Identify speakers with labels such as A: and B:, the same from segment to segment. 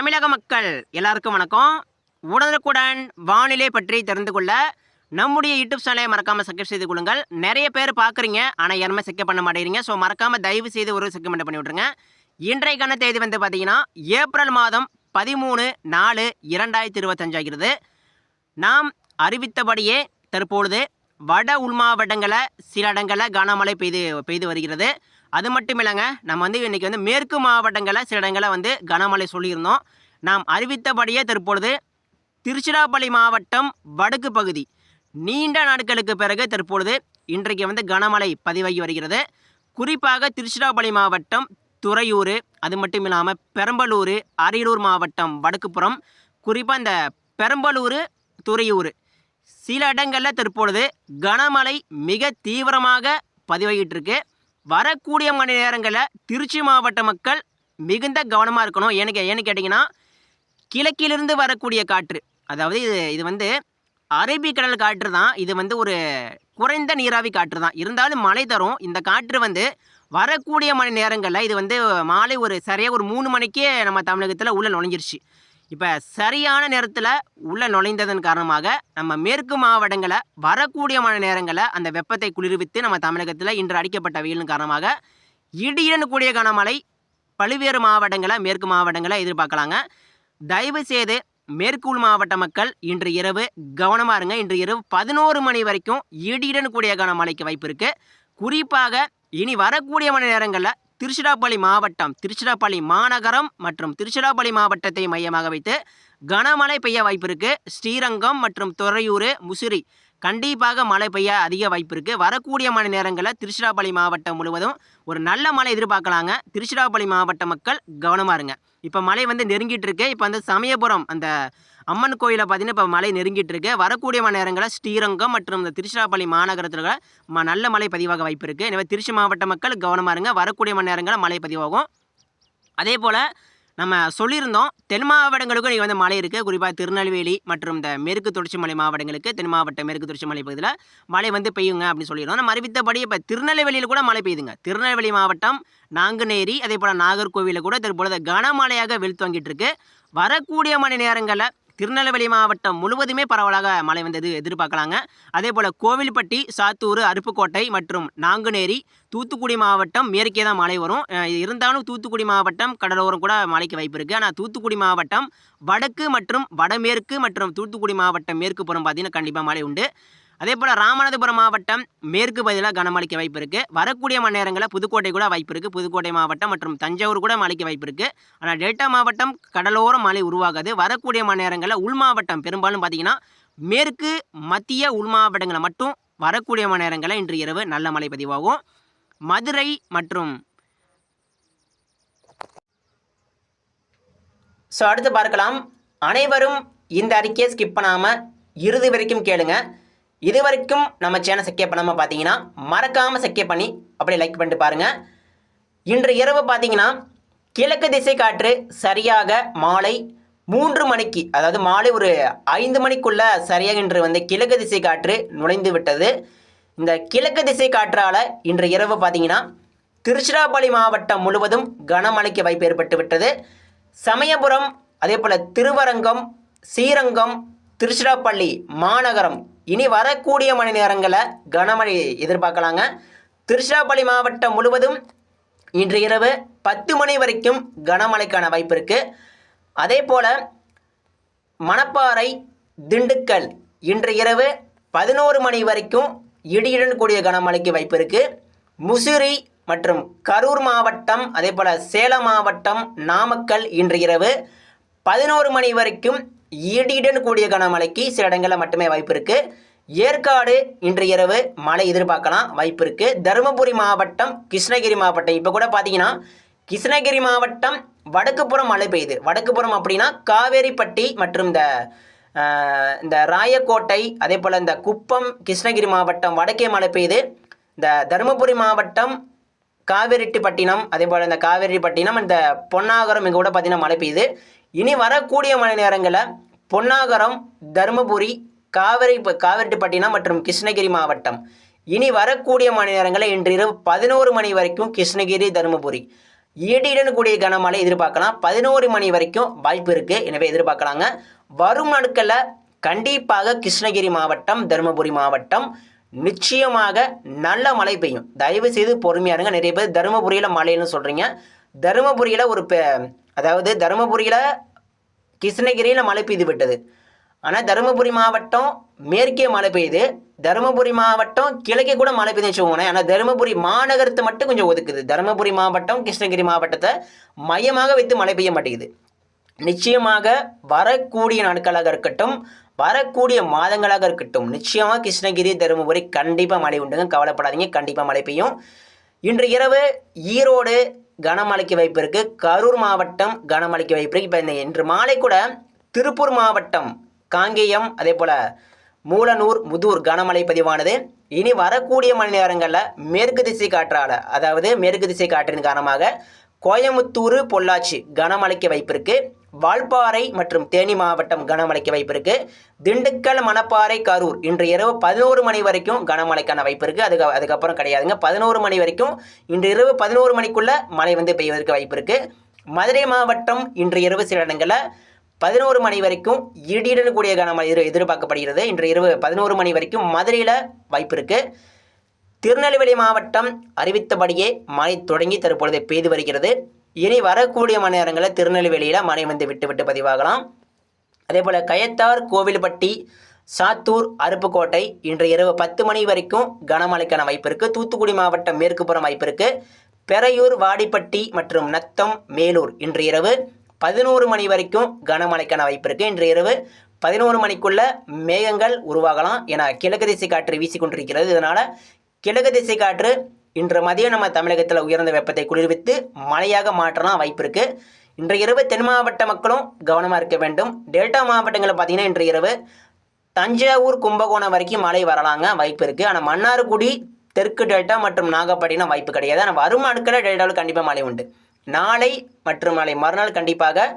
A: தமிழக மக்கள் எல்லாருக்கும் வணக்கம். உடனுக்குடன் வானிலை பற்றி தெரிந்து கொள்ள நம்முடைய யூடியூப் சேனலை மறக்காமல் சப்ஸ்கிரைப் செய்து கொள்ளுங்கள். நிறைய பேர் பார்க்குறீங்க ஆனால் யாருமே செக்க பண்ண மாட்டேங்கிறீங்க. ஸோ மறக்காமல் தயவு செய்து ஒரு செக்கமெண்ட் பண்ணி விட்ருங்க இன்றைக்கான தேதி வந்து பார்த்தீங்கன்னா ஏப்ரல் மாதம் பதிமூணு நாலு இரண்டாயிரத்தி இருபத்தஞ்சாகிறது நாம் அறிவித்தபடியே தற்பொழுது வட உள் மாவட்டங்களில் சில இடங்களில் கனமழை பெய்து பெய்து வருகிறது. அது மட்டும் இல்லைங்க நம்ம வந்து இன்றைக்கி வந்து மேற்கு மாவட்டங்களில் சில இடங்களில் வந்து கனமழை சொல்லியிருந்தோம். நாம் அறிவித்தபடியே தற்பொழுது திருச்சிராப்பள்ளி மாவட்டம் வடக்கு பகுதி நீண்ட நாட்களுக்கு பிறகு தற்பொழுது இன்றைக்கு வந்து கனமழை பதிவாகி வருகிறது. குறிப்பாக திருச்சிராப்பள்ளி மாவட்டம் துறையூர் அது மட்டும் இல்லாமல் பெரம்பலூர் அரியலூர் மாவட்டம் வடக்குப்புறம் குறிப்பாக இந்த பெரம்பலூர் துறையூர். சில இடங்களில் தற்பொழுது கனமழை மிக தீவிரமாக பதிவாகிட்டு இருக்கு. வரக்கூடிய மணி நேரங்களில் திருச்சி மாவட்ட மக்கள் மிகுந்த கவனமாக இருக்கணும். ஏன்னு கே- ஏன்னு கேட்டிங்கன்னா கிழக்கிலிருந்து வரக்கூடிய காற்று அதாவது இது இது வந்து அரபிக்கடல் காற்று தான் இது வந்து ஒரு குறைந்த நீராவி காற்று தான். இருந்தாலும் மழை தரும். இந்த காற்று வந்து வரக்கூடிய மணி நேரங்களில் இது வந்து மாலை ஒரு சரியாக ஒரு மூணு மணிக்கே நம்ம தமிழகத்தில் உள்ளே நுழைஞ்சிருச்சு. இப்போ சரியான நேரத்தில் உள்ளே நுழைந்ததன் காரணமாக நம்ம மேற்கு மாவட்டங்களை வரக்கூடிய மழை நேரங்களில் அந்த வெப்பத்தை குளிர்வித்து நம்ம தமிழகத்தில் இன்று அடிக்கப்பட்ட வெயிலின் காரணமாக இடியுடன் கூடிய கனமழை பல்வேறு மாவட்டங்களை மேற்கு மாவட்டங்களை எதிர்பார்க்கலாங்க. தயவு செய்து மேற்குள் மாவட்ட மக்கள் இன்று இரவு கவனமாக இருங்க. இன்று இரவு பதினோரு மணி வரைக்கும் இடியுடன் கூடிய கனமழைக்கு வாய்ப்பு இருக்குது குறிப்பாக இனி வரக்கூடிய மணி நேரங்களில் திருச்சிராப்பள்ளி மாவட்டம் திருச்சிராப்பள்ளி மாநகரம் மற்றும் திருச்சிராப்பள்ளி மாவட்டத்தை மையமாக வைத்து கனமழை பெய்ய வாய்ப்பு இருக்குது ஸ்ரீரங்கம் மற்றும் துறையூர் முசிறி கண்டிப்பாக மழை பெய்ய அதிக வாய்ப்பு இருக்குது வரக்கூடிய மணி நேரங்களில் திருச்சிராப்பள்ளி மாவட்டம் முழுவதும் ஒரு நல்ல மழை எதிர்பார்க்கலாங்க. திருச்சிராப்பள்ளி மாவட்ட மக்கள் கவனமாக இருங்க. இப்போ மழை வந்து நெருங்கிட்டு இருக்கு. இப்போ வந்து சமயபுரம் அந்த அம்மன் கோயிலை பார்த்தீங்கன்னா இப்போ மழை நெருங்கிட்டு இருக்கு. வரக்கூடிய மணி நேரங்களில் ஸ்ரீரங்கம் மற்றும் இந்த திருச்சிராப்பள்ளி மாநகரத்தில் ம நல்ல மழை பதிவாக வாய்ப்பு இருக்குது எனவே திருச்சி மாவட்ட மக்கள் கவனமாக இருங்க. வரக்கூடிய மணி நேரங்களில் மழை பதிவாகும். அதே போல் நம்ம சொல்லியிருந்தோம் தென் மாவட்டங்களுக்கும் இங்கே வந்து மழை இருக்குது குறிப்பாக திருநெல்வேலி மற்றும் இந்த மேற்கு தொடர்ச்சி மலை மாவட்டங்களுக்கு தென் மாவட்ட மேற்கு தொடர்ச்சி மலை பகுதியில் மழை வந்து பெய்யுங்க அப்படின்னு சொல்லியிருந்தோம். நம்ம அறிவித்தபடி இப்போ திருநெல்வேலியில் கூட மழை பெய்யுதுங்க. திருநெல்வேலி மாவட்டம் நாங்குநேரி அதே போல் நாகர்கோவிலில் கூட தற்பொழுது கனமழையாக வெளுத்து இருக்கு. வரக்கூடிய மணி நேரங்களில் திருநெல்வேலி மாவட்டம் முழுவதுமே பரவலாக மழை வந்தது எதிர்பார்க்கலாங்க. அதே போல் கோவில்பட்டி சாத்தூர் அருப்புக்கோட்டை மற்றும் நாங்குநேரி தூத்துக்குடி மாவட்டம் மேற்கே தான் மழை வரும். இருந்தாலும் தூத்துக்குடி மாவட்டம் கடலோரம் கூட மழைக்கு வாய்ப்பு இருக்குது ஆனால் தூத்துக்குடி மாவட்டம் வடக்கு மற்றும் வடமேற்கு மற்றும் தூத்துக்குடி மாவட்டம் மேற்கு புறம் பார்த்தீங்கன்னா கண்டிப்பாக மழை உண்டு. அதே போல் ராமநாதபுரம் மாவட்டம் மேற்கு பகுதியில் கனமழைக்கு வாய்ப்பு இருக்குது வரக்கூடிய மணி நேரங்களில் புதுக்கோட்டை கூட வாய்ப்பு இருக்குது புதுக்கோட்டை மாவட்டம் மற்றும் தஞ்சாவூர் கூட மழைக்கு வாய்ப்பு இருக்குது ஆனால் டெல்டா மாவட்டம் கடலோரம் மழை உருவாகாது. வரக்கூடிய மணி நேரங்களில் உள் மாவட்டம் பெரும்பாலும் பார்த்தீங்கன்னா மேற்கு மத்திய உள் மாவட்டங்களில் மட்டும் வரக்கூடிய மணி நேரங்களில் இன்று இரவு நல்ல மழை பதிவாகும். மதுரை மற்றும் ஸோ அடுத்து பார்க்கலாம். அனைவரும் இந்த அறிக்கையை ஸ்கிப் பண்ணாமல் இறுதி வரைக்கும் கேளுங்கள் இது வரைக்கும் நம்ம சேனல் சக்கிய பண்ணாமல் பார்த்தீங்கன்னா மறக்காமல் சக்கிய பண்ணி அப்படியே லைக் பண்ணிட்டு பாருங்கள் இன்று இரவு பார்த்தீங்கன்னா கிழக்கு திசை காற்று சரியாக மாலை மூன்று மணிக்கு அதாவது மாலை ஒரு ஐந்து மணிக்குள்ள சரியாக இன்று வந்து கிழக்கு திசை காற்று நுழைந்து விட்டது. இந்த கிழக்கு திசை காற்றால் இன்று இரவு பார்த்தீங்கன்னா திருச்சிராப்பள்ளி மாவட்டம் முழுவதும் கனமழைக்கு வாய்ப்பு ஏற்பட்டு விட்டது. சமயபுரம் அதே போல் திருவரங்கம் ஸ்ரீரங்கம் திருச்சிராப்பள்ளி மாநகரம் இனி வரக்கூடிய மணி நேரங்களில் கனமழை எதிர்பார்க்கலாங்க. திருச்சிராப்பள்ளி மாவட்டம் முழுவதும் இன்று இரவு பத்து மணி வரைக்கும் கனமழைக்கான வாய்ப்பு இருக்குது அதே போல் மணப்பாறை திண்டுக்கல் இன்று இரவு பதினோரு மணி வரைக்கும் இடியுடன் கூடிய கனமழைக்கு வாய்ப்பு இருக்குது முசிறி மற்றும் கரூர் மாவட்டம் அதே போல் சேலம் மாவட்டம் நாமக்கல் இன்று இரவு பதினோரு மணி வரைக்கும் இடியுடன் கூடிய கனமழைக்கு சில இடங்களில் மட்டுமே வாய்ப்பு இருக்குது ஏற்காடு இன்று இரவு மழை எதிர்பார்க்கலாம் வாய்ப்பு இருக்குது தருமபுரி மாவட்டம் கிருஷ்ணகிரி மாவட்டம். இப்போ கூட பார்த்தீங்கன்னா கிருஷ்ணகிரி மாவட்டம் வடக்குப்புறம் மழை பெய்யுது. வடக்குப்புறம் அப்படின்னா காவேரிப்பட்டி மற்றும் இந்த இந்த ராயக்கோட்டை அதே போல் இந்த குப்பம் கிருஷ்ணகிரி மாவட்டம் வடக்கே மழை பெய்யுது. இந்த தருமபுரி மாவட்டம் காவேரிட்டிப்பட்டினம் அதே போல் இந்த காவேரிப்பட்டினம் இந்த பொன்னாகரம் இங்கே கூட பார்த்தீங்கன்னா மழை பெய்யுது. இனி வரக்கூடிய மழை நேரங்களில் பொன்னாகரம் தருமபுரி காவிரி காவிரிட்டிப்பட்டினம் மற்றும் கிருஷ்ணகிரி மாவட்டம். இனி வரக்கூடிய மணி நேரங்களில் இன்று இரவு பதினோரு மணி வரைக்கும் கிருஷ்ணகிரி தருமபுரி. இடியுடன் கூடிய கனமழை எதிர்பார்க்கலாம். பதினோரு மணி வரைக்கும் வாய்ப்பு இருக்குது எனவே எதிர்பார்க்கலாங்க. வரும் நாட்களில் கண்டிப்பாக கிருஷ்ணகிரி மாவட்டம் தருமபுரி மாவட்டம் நிச்சயமாக நல்ல மழை பெய்யும். தயவு செய்து பொறுமையா இருங்க. நிறைய பேர் தருமபுரியில் மழைன்னு சொல்கிறீங்க தருமபுரியில் ஒரு பெ- அதாவது தருமபுரியில் கிருஷ்ணகிரியில் மழை பெய்து விட்டது. ஆனால் தருமபுரி மாவட்டம் மேற்கே மழை பெய்யுது. தருமபுரி மாவட்டம் கிழக்கே கூட மழை பெய்யுதுன்னு வச்சுக்கோங்களேன். ஆனால் தருமபுரி மாநகரத்தை மட்டும் கொஞ்சம் ஒதுக்குது. தருமபுரி மாவட்டம் கிருஷ்ணகிரி மாவட்டத்தை மையமாக வைத்து மழை பெய்ய மாட்டேங்குது. நிச்சயமாக வரக்கூடிய நாட்களாக இருக்கட்டும் வரக்கூடிய மாதங்களாக இருக்கட்டும் நிச்சயமாக கிருஷ்ணகிரி தருமபுரி கண்டிப்பாக மழை உண்டுங்க. கவலைப்படாதீங்க கண்டிப்பாக மழை பெய்யும். இன்று இரவு ஈரோடு கனமழைக்கு வாய்ப்பு இருக்கு. கரூர் மாவட்டம் கனமழைக்கு வாய்ப்பு இருக்கு. இப்போ இந்த இன்று மாலை கூட திருப்பூர் மாவட்டம் காங்கேயம் அதே போல் மூலனூர் முதூர் கனமழை பதிவானது. இனி வரக்கூடிய மணி நேரங்களில் மேற்கு திசை காற்றால அதாவது மேற்கு திசை காற்றின் காரணமாக கோயமுத்தூர் பொள்ளாச்சி கனமழைக்கு வாய்ப்பு இருக்குது வால்பாறை மற்றும் தேனி மாவட்டம் கனமழைக்கு வாய்ப்பு இருக்கு திண்டுக்கல் மணப்பாறை கரூர். இன்று இரவு பதினோரு மணி வரைக்கும் கனமழைக்கான வாய்ப்பு இருக்கு அதுக்கு அதுக்கப்புறம் கிடையாதுங்க. பதினோரு மணி வரைக்கும் இன்று இரவு பதினோரு மணிக்குள்ள மழை வந்து பெய்வதற்கு வாய்ப்பு இருக்கு மதுரை மாவட்டம் இன்று இரவு சில இடங்களில் பதினோரு மணி வரைக்கும் இடியுடன் கூடிய கனமழை எதிர்பார்க்கப்படுகிறது. இன்று இரவு பதினோரு மணி வரைக்கும் மதுரையில் வாய்ப்பு இருக்கு திருநெல்வேலி மாவட்டம் அறிவித்தபடியே மழை தொடங்கி தற்பொழுது பெய்து வருகிறது. இனி வரக்கூடிய மணி நேரங்களில் திருநெல்வேலியில் மழை வந்து விட்டு விட்டு பதிவாகலாம். அதே போல் கயத்தார் கோவில்பட்டி சாத்தூர் அருப்புக்கோட்டை இன்று இரவு பத்து மணி வரைக்கும் கனமழைக்கான வாய்ப்பு இருக்குது தூத்துக்குடி மாவட்டம் மேற்குப்புறம் வாய்ப்பு இருக்குது பெரையூர் வாடிப்பட்டி மற்றும் நத்தம் மேலூர் இன்று இரவு பதினோரு மணி வரைக்கும் கனமழைக்கான வாய்ப்பு இருக்குது இன்று இரவு பதினோரு மணிக்குள்ள மேகங்கள் உருவாகலாம். என கிழக்கு திசை காற்று வீசிக்கொண்டிருக்கிறது. இதனால் கிழக்கு திசை காற்று இன்று மதியம் நம்ம தமிழகத்தில் உயர்ந்த வெப்பத்தை குளிர்வித்து மழையாக மாற்றலாம் வாய்ப்பு இருக்கு. இன்று இரவு தென் மாவட்ட மக்களும் கவனமாக இருக்க வேண்டும். டெல்டா மாவட்டங்களில் பார்த்தீங்கன்னா இன்று இரவு தஞ்சாவூர் கும்பகோணம் வரைக்கும் மழை வரலாங்க வாய்ப்பு இருக்குது ஆனால் மன்னார்குடி தெற்கு டெல்டா மற்றும் நாகப்பட்டினம் வாய்ப்பு கிடையாது. ஆனால் வரும் நாட்களில் டெல்டாவில் கண்டிப்பாக மழை உண்டு. நாளை மற்றும் நாளை மறுநாள் கண்டிப்பாக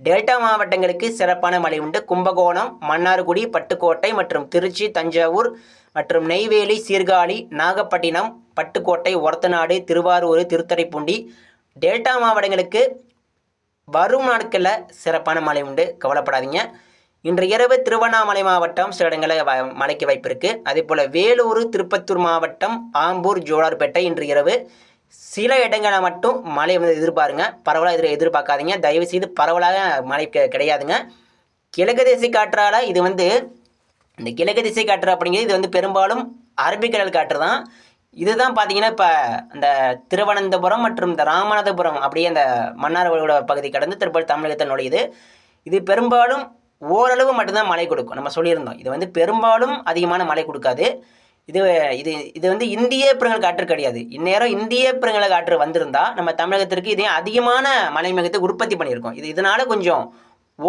A: டெல்டா மாவட்டங்களுக்கு சிறப்பான மழை உண்டு. கும்பகோணம் மன்னார்குடி பட்டுக்கோட்டை மற்றும் திருச்சி தஞ்சாவூர் மற்றும் நெய்வேலி சீர்காழி நாகப்பட்டினம் பட்டுக்கோட்டை ஒரத்தநாடு திருவாரூர் திருத்துறைப்பூண்டி டெல்டா மாவட்டங்களுக்கு வரும் நாட்களில் சிறப்பான மழை உண்டு. கவலைப்படாதீங்க. இன்று இரவு திருவண்ணாமலை மாவட்டம் சில இடங்களில் வ- மழைக்கு வாய்ப்பு இருக்குது அதே போல் வேலூர் திருப்பத்தூர் மாவட்டம் ஆம்பூர் ஜோலார்பேட்டை இன்று இரவு சில இடங்களில் மட்டும் மழை வந்து எதிர்பாருங்க. பரவலாக எதிர் எதிர்பார்க்காதீங்க. தயவுசெய்து பரவலாக மழை கிடையாதுங்க. கிழக்கு தேசிய காற்றால் இது வந்து இந்த கிழக்கு திசை காற்று அப்படிங்கிறது இது வந்து பெரும்பாலும் அரபிக்கடல் காற்று தான் இதுதான் பார்த்தீங்கன்னா இப்போ இந்த திருவனந்தபுரம் மற்றும் இந்த ராமநாதபுரம் அப்படியே அந்த மன்னார்வளோட பகுதி கடந்து திருப்பதி தமிழகத்தில் நுழையுது. இது பெரும்பாலும் ஓரளவு மட்டும்தான் மழை கொடுக்கும். நம்ம சொல்லியிருந்தோம். இது வந்து பெரும்பாலும் அதிகமான மழை கொடுக்காது. இது இது இது வந்து இந்திய பெருங்கல் காற்று கிடையாது. இந்நேரம் இந்திய பெருங்கல் காற்று வந்திருந்தா நம்ம தமிழகத்திற்கு இதையும் அதிகமான மலைமிகத்தை உற்பத்தி பண்ணியிருக்கோம். இது இதனால கொஞ்சம்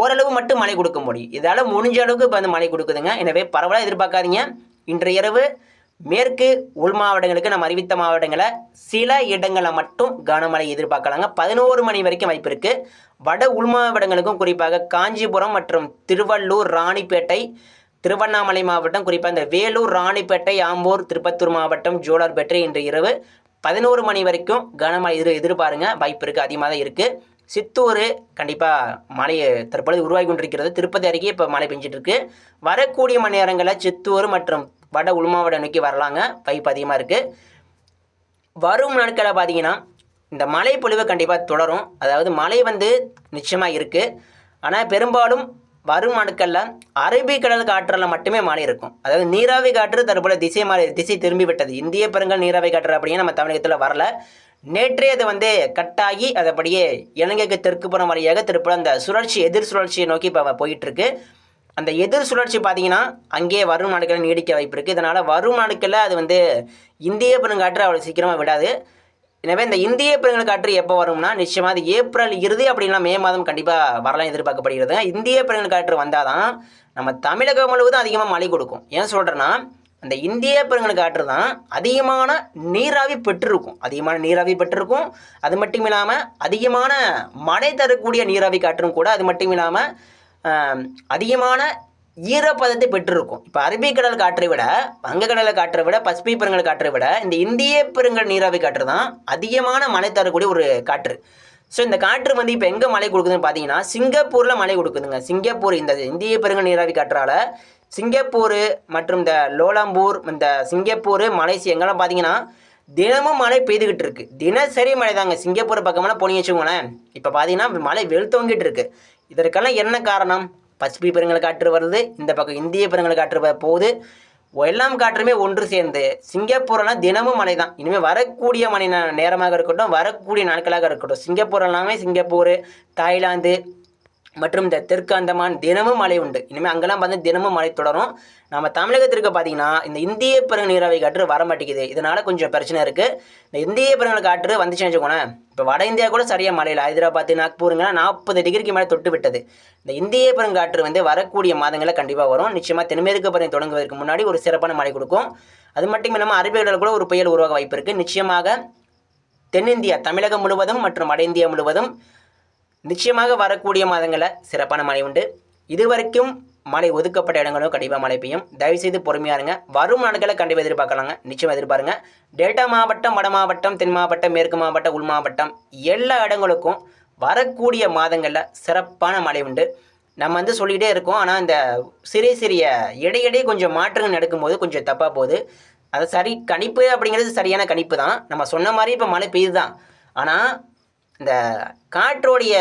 A: ஓரளவு மட்டும் மழை கொடுக்க முடியும். இதால் முடிஞ்ச அளவுக்கு இப்போ வந்து மழை கொடுக்குதுங்க. எனவே பரவலாக எதிர்பார்க்காதீங்க. இன்றைய இரவு மேற்கு உள் மாவட்டங்களுக்கு நம்ம அறிவித்த மாவட்டங்களை சில இடங்களில் மட்டும் கனமழை எதிர்பார்க்கலாங்க. பதினோரு மணி வரைக்கும் வாய்ப்பு இருக்குது வட உள் மாவட்டங்களுக்கும் குறிப்பாக காஞ்சிபுரம் மற்றும் திருவள்ளூர் ராணிப்பேட்டை திருவண்ணாமலை மாவட்டம் குறிப்பாக இந்த வேலூர் ராணிப்பேட்டை ஆம்பூர் திருப்பத்தூர் மாவட்டம் ஜோலார்பேட்டை இன்று இரவு பதினோரு மணி வரைக்கும் கனமழை எதிர் எதிர்பாருங்க. வாய்ப்பு இருக்குது அதிகமாக தான் இருக்குது சித்தூர் கண்டிப்பாக மழை தற்பொழுது உருவாகி கொண்டிருக்கிறது. திருப்பதி அருகே இப்போ மழை பெஞ்சிட்ருக்கு. வரக்கூடிய மணி நேரங்களில் சித்தூர் மற்றும் வட உள்மாவட்டம் நோக்கி வரலாங்க. வைப்பு அதிகமாக இருக்குது வரும் நாட்களை பார்த்தீங்கன்னா இந்த மழை பொழிவு கண்டிப்பாக தொடரும். அதாவது மழை வந்து நிச்சயமாக இருக்குது ஆனால் பெரும்பாலும் வரும் நாட்களில் அரபிக்கடல் காற்றில் மட்டுமே மாறி இருக்கும். அதாவது நீராவி காற்று தற்போது திசை மாறி திசை திரும்பி விட்டது. இந்திய பெருங்கல் நீராவி காற்று அப்படியே நம்ம தமிழகத்தில் வரல. நேற்றே அது வந்து கட்டாகி அது அப்படியே இலங்கைக்கு தெற்கு புறம் வழியாக திருப்பூர் அந்த சுழற்சி எதிர் சுழற்சியை நோக்கி இப்போ போயிட்டு இருக்கு அந்த எதிர் சுழற்சி பார்த்தீங்கன்னா அங்கேயே வரும் நாட்களில் நீடிக்க வாய்ப்பு இருக்குது இதனால் வரும் நாட்களில் அது வந்து இந்திய பெருங்காற்று அவ்வளோ சீக்கிரமாக விடாது. எனவே இந்த இந்திய பெருங்கல் காற்று எப்போ வரும்னா நிச்சயமாக அது ஏப்ரல் இறுதி அப்படின்னா மே மாதம் கண்டிப்பாக வரலாம் எதிர்பார்க்கப்படுகிறது. இந்திய பெருங்கல் காற்று வந்தால் தான் நம்ம தமிழகம் முழுவதும் அதிகமாக மழை கொடுக்கும். ஏன் சொல்கிறேன்னா அந்த இந்திய பெருங்கல் காற்று தான் அதிகமான நீராவி பெற்றிருக்கும். அதிகமான நீராவி பெற்றிருக்கும். அது மட்டும் இல்லாமல் அதிகமான மழை தரக்கூடிய நீராவி காற்றும் கூட அது மட்டும் இல்லாமல் அதிகமான ஈரப்பதத்தை பெற்றிருக்கும். இப்போ அரபிக்கடல் காற்றை விட வங்கக்கடலை காற்றை விட பசிபிக் பெருங்கல் காற்றை விட இந்த இந்திய பெருங்கல் நீராவி காற்று தான் அதிகமான மழை தரக்கூடிய ஒரு காற்று. ஸோ இந்த காற்று வந்து இப்போ எங்கே மழை கொடுக்குதுன்னு பார்த்தீங்கன்னா சிங்கப்பூரில் மழை கொடுக்குதுங்க. சிங்கப்பூர் இந்த இந்திய பெருங்கல் நீராவி காற்றால் சிங்கப்பூர் மற்றும் இந்த லோலாம்பூர் இந்த சிங்கப்பூர் மலேசியா எங்கெல்லாம் பார்த்தீங்கன்னா தினமும் மழை பெய்துகிட்டு இருக்கு. தினசரி மழை தாங்க. சிங்கப்பூர் பக்கமெல்லாம் போனீங்க வச்சுக்கோங்களேன். இப்போ பார்த்தீங்கன்னா மழை வெளுத்தோங்கிட்டு இருக்கு. இதற்கெல்லாம் என்ன காரணம்? பசிபிக் பெருங்கல் காற்று வருது இந்த பக்கம் இந்திய பெருங்கல் காற்று வர போகுது. எல்லாம் காற்றுமே ஒன்று சேர்ந்து சிங்கப்பூரெல்லாம் தினமும் மழை தான் இனிமேல் வரக்கூடிய மணி நேரமாக இருக்கட்டும் வரக்கூடிய நாட்களாக இருக்கட்டும். சிங்கப்பூர் எல்லாமே சிங்கப்பூர் தாய்லாந்து மற்றும் இந்த தெற்கு அந்தமான் தினமும் மழை உண்டு. இனிமேல் அங்கெல்லாம் பார்த்தா தினமும் மழை தொடரும். நம்ம தமிழகத்திற்கு பார்த்தீங்கன்னா இந்த இந்திய பெருங்க நீராவை காற்று வர மாட்டேங்குது. இதனால் கொஞ்சம் பிரச்சனை இருக்குது இந்த இந்திய பெருங்கல் காற்று வந்துச்சுன்னு வச்சுக்கோங்களேன் இப்போ வட இந்தியா கூட சரியாக மழையில் ஹைதராபாத்து ஹைதராபாத் நாற்பது டிகிரிக்கு மேலே தொட்டு விட்டது. இந்த இந்திய பெருங்காற்று வந்து வரக்கூடிய மாதங்களில் கண்டிப்பாக வரும். நிச்சயமாக தென்மேற்கு பருவம் தொடங்குவதற்கு முன்னாடி ஒரு சிறப்பான மழை கொடுக்கும். அது மட்டும் இல்லாமல் அரபிக்கடல் கூட ஒரு புயல் உருவாக வாய்ப்பு இருக்குது நிச்சயமாக தென்னிந்தியா தமிழகம் முழுவதும் மற்றும் வட இந்தியா முழுவதும் நிச்சயமாக வரக்கூடிய மாதங்களில் சிறப்பான மழை உண்டு. இதுவரைக்கும் மழை ஒதுக்கப்பட்ட இடங்களும் கண்டிப்பாக மழை பெய்யும். தயவுசெய்து பொறுமையாக இருங்க. வரும் நாட்களை கண்டிப்பாக எதிர்பார்க்கலாங்க. நிச்சயம் எதிர்பாருங்க. டெல்டா மாவட்டம் வட மாவட்டம் தென் மாவட்டம் மேற்கு மாவட்டம் உள் மாவட்டம் எல்லா இடங்களுக்கும் வரக்கூடிய மாதங்களில் சிறப்பான மழை உண்டு. நம்ம வந்து சொல்லிகிட்டே இருக்கோம். ஆனால் இந்த சிறிய சிறிய இடையிடையே கொஞ்சம் மாற்றங்கள் நடக்கும்போது கொஞ்சம் தப்பாக போகுது. அது சரி கணிப்பு அப்படிங்கிறது சரியான கணிப்பு தான். நம்ம சொன்ன மாதிரி இப்போ மழை பெய்யுது தான் ஆனால் இந்த காற்றோடைய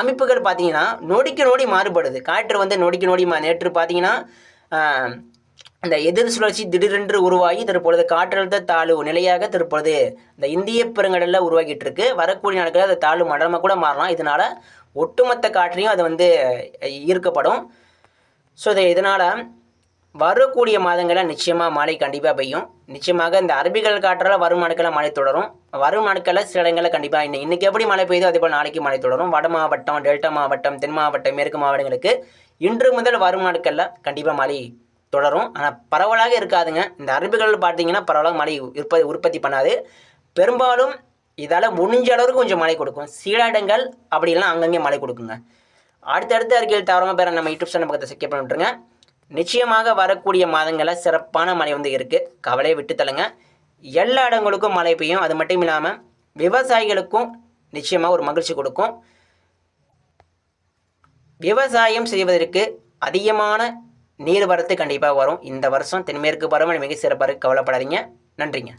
A: அமைப்புகள் பார்த்தீங்கன்னா நொடிக்கு நொடி மாறுபடுது. காற்று வந்து நொடிக்கு நொடி மா நேற்று பார்த்தீங்கன்னா இந்த எதிர் சுழற்சி திடீரென்று உருவாகி தற்பொழுது காற்றழுத்த தாழ்வு நிலையாக தற்பொழுது இந்த இந்திய பெருங்கடலில் உருவாகிட்டு இருக்கு. வரக்கூடிய நாட்களில் அந்த தாழ்வு மண்டலமாக கூட மாறலாம். இதனால் ஒட்டுமொத்த காற்றையும் அது வந்து ஈர்க்கப்படும். ஸோ இது இதனால் வரக்கூடிய மாதங்களில் நிச்சயமாக மழை கண்டிப்பாக பெய்யும். நிச்சயமாக இந்த அரபிகள் காற்றால் வரும் நாட்களில் மழை தொடரும். வரும் நாட்களில் சில இடங்களில் கண்டிப்பாக இன்னும் இன்றைக்கி எப்படி மழை பெய்யுதோ அதே போல் நாளைக்கு மழை தொடரும். வட மாவட்டம் டெல்டா மாவட்டம் தென் மாவட்டம் மேற்கு மாவட்டங்களுக்கு இன்று முதல் வரும் நாட்களில் கண்டிப்பாக மழை தொடரும். ஆனால் பரவலாக இருக்காதுங்க. இந்த அரபிகள் பார்த்தீங்கன்னா பரவலாக மழை உற்பத்தி உற்பத்தி பண்ணாது. பெரும்பாலும் இதால் முடிஞ்ச அளவுக்கு கொஞ்சம் மழை கொடுக்கும். சில இடங்கள் அப்படிலாம் அங்கங்கே மழை கொடுக்குங்க. அடுத்தடுத்த அறிக்கையில் தவறாமல் பேர நம்ம யூடியூப் சேனல் பக்கத்தை செக் பண்ணிட்டுருங்க நிச்சயமாக வரக்கூடிய மாதங்களில் சிறப்பான மழை வந்து இருக்குது கவலையை விட்டு தள்ளுங்க. எல்லா இடங்களுக்கும் மழை பெய்யும். அது மட்டும் இல்லாமல் விவசாயிகளுக்கும் நிச்சயமாக ஒரு மகிழ்ச்சி கொடுக்கும். விவசாயம் செய்வதற்கு அதிகமான நீர் வரத்து கண்டிப்பாக வரும். இந்த வருஷம் தென்மேற்கு பருவமழை மிக சிறப்பாக கவலைப்படாதீங்க. நன்றிங்க.